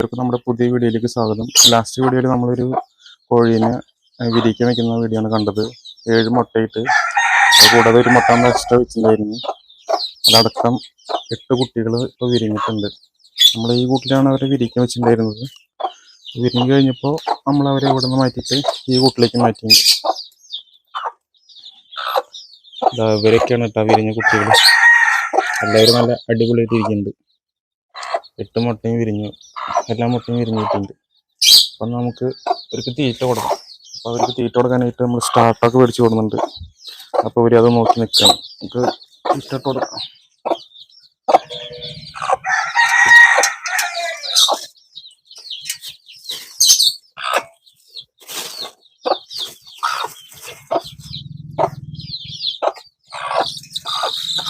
എല്ലാവർക്കും നമ്മുടെ പുതിയ വീഡിയോയിലേക്ക് സ്വാഗതം. ലാസ്റ്റ് വീഡിയോയിൽ നമ്മളൊരു കോഴീനെ വിരിക്കാൻ വെക്കുന്ന വീഡിയോ ആണ് കണ്ടത്. ഏഴ് മുട്ടയിട്ട്. കൂടാതെ ഒരു മുട്ട നമ്മൾ എക്സ്ട്രാ വെച്ചിട്ടുണ്ടായിരുന്നു. അതടക്കം എട്ട് കുട്ടികൾ ഇപ്പോൾ വിരിഞ്ഞിട്ടുണ്ട്. നമ്മൾ ഈ കൂട്ടിലാണ് അവരെ വിരിക്കാൻ വെച്ചിട്ടുണ്ടായിരുന്നത്. വിരിഞ്ഞ് കഴിഞ്ഞപ്പോൾ നമ്മൾ അവരെ ഇവിടെ നിന്ന് മാറ്റിയിട്ട് ഈ കൂട്ടിലേക്ക് മാറ്റിയിട്ടുണ്ട്. ഇവരൊക്കെയാണ് കേട്ടോ വിരിഞ്ഞ കുട്ടികൾ എല്ലാവരും നല്ല അടിപൊളിയായിട്ട് ഇരിക്കുന്നുണ്ട് എട്ട് മുട്ടയും വിരിഞ്ഞു. എല്ലാ മുട്ടയും വിരിഞ്ഞിട്ടുണ്ട്. അപ്പം നമുക്ക് അവർക്ക് തീറ്റ കൊടുക്കാം. അപ്പോൾ അവർക്ക് തീറ്റ കൊടുക്കാനായിട്ട് നമ്മൾ സ്റ്റാർട്ടൊക്കെ മേടിച്ച് കൊടുക്കുന്നുണ്ട്. അപ്പോൾ ഇവർ അത് നോക്കി നിൽക്കണം നമുക്ക് തീറ്റ കൊടുക്കാം.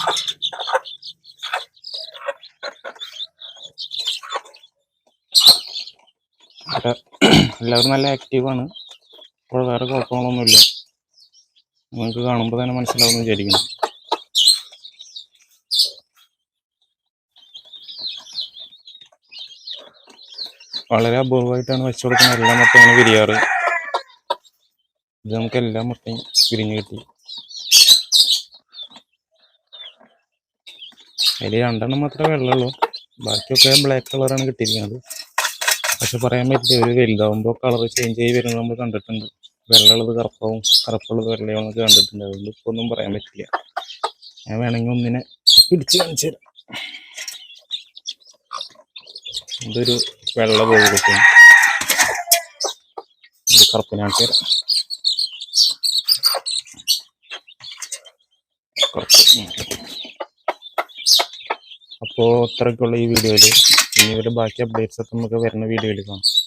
ഇവിടെ എല്ലാവരും നല്ല ആക്റ്റീവാണ് ഇപ്പോൾ വേറെ കുഴപ്പങ്ങളൊന്നുമില്ല. നിങ്ങൾക്ക് കാണുമ്പോൾ തന്നെ മനസ്സിലാവുമെന്ന് വിചാരിക്കുന്നു. വളരെ അപൂർവമായിട്ടാണ് വെച്ചു കൊടുക്കുന്ന എല്ലാ ഇങ്ങനെ വിരിയാറ്. ഇത് നമുക്ക് എല്ലാ മുട്ടയും വിരിഞ്ഞു കിട്ടി. അതിൽ രണ്ടെണ്ണം മാത്രമേ വെള്ളമുള്ളൂ ബാക്കിയൊക്കെ ബ്ലാക്ക് കളറാണ് കിട്ടിയിരിക്കുന്നത്. പക്ഷെ പറയാൻ പറ്റില്ല ഒരു വലുതാവുമ്പോൾ കളർ ചേഞ്ച് ആയി വരുന്നത് നമ്മൾ കണ്ടിട്ടുണ്ട്. വെള്ളമുള്ളത് കറുപ്പാവും കറുപ്പുള്ളത് വെള്ളയാവും എന്നൊക്കെ കണ്ടിട്ടുണ്ട്. അതുകൊണ്ട് ഇപ്പോൾ ഒന്നും പറയാൻ പറ്റില്ല. ഞാൻ വേണമെങ്കിൽ ഒന്നിനെ പിടിച്ചു കാണിച്ചു തരാം. ഇതൊരു വെള്ള പോയി കിട്ടും ഇത് കറുപ്പിനെ കാണിച്ചു തരാം അപ്പോൾ അത്രയ്ക്കുള്ള ഈ വീഡിയോയിൽ ഇനി ഇവരുടെ ബാക്കി അപ്ഡേറ്റ്സ് ഒക്കെ നമുക്ക് വരുന്ന വീഡിയോയിൽ കാണാം.